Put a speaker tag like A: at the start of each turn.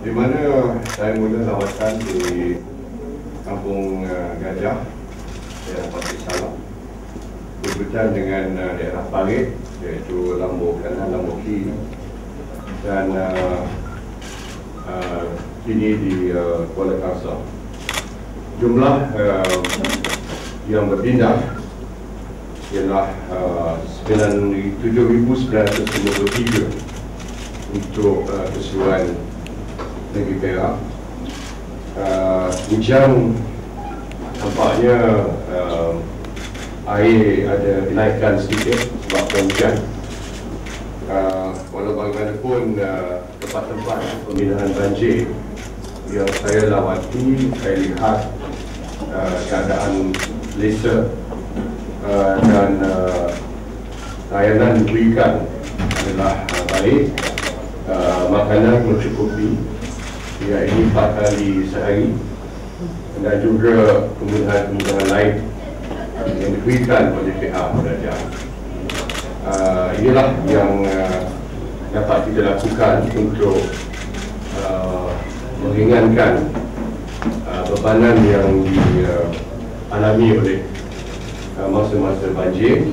A: di mana saya mula lawatan di Kampung uh, Gajah, daerah Pasir Salam. Berbicara dengan uh, daerah Parit, iaitu Lambung Kanan, Lambung Kiri dan uh, uh, kini di uh, Kuala Kangsar. Jumlah uh, yang berpindah ialah uh, 7,953 untuk uh, keseluruhan negeri Perak. Uh, hujan tampaknya uh, air ada dinaikkan sedikit sebab hujan. Uh, walau bagaimanapun uh, tempat-tempat pembinaan banjir yang saya lawati, saya lihat uh, keadaan selesa uh, dan uh, layanan diberikan adalah uh, baik uh, makanan mencukupi iaitu empat kali sehari dan juga kemudahan-kemudahan lain yang diberikan oleh pihak kerajaan. Uh, inilah yang uh, dapat kita lakukan untuk uh, meringankan uh, bebanan yang dialami uh, oleh uh, masa-masa banjir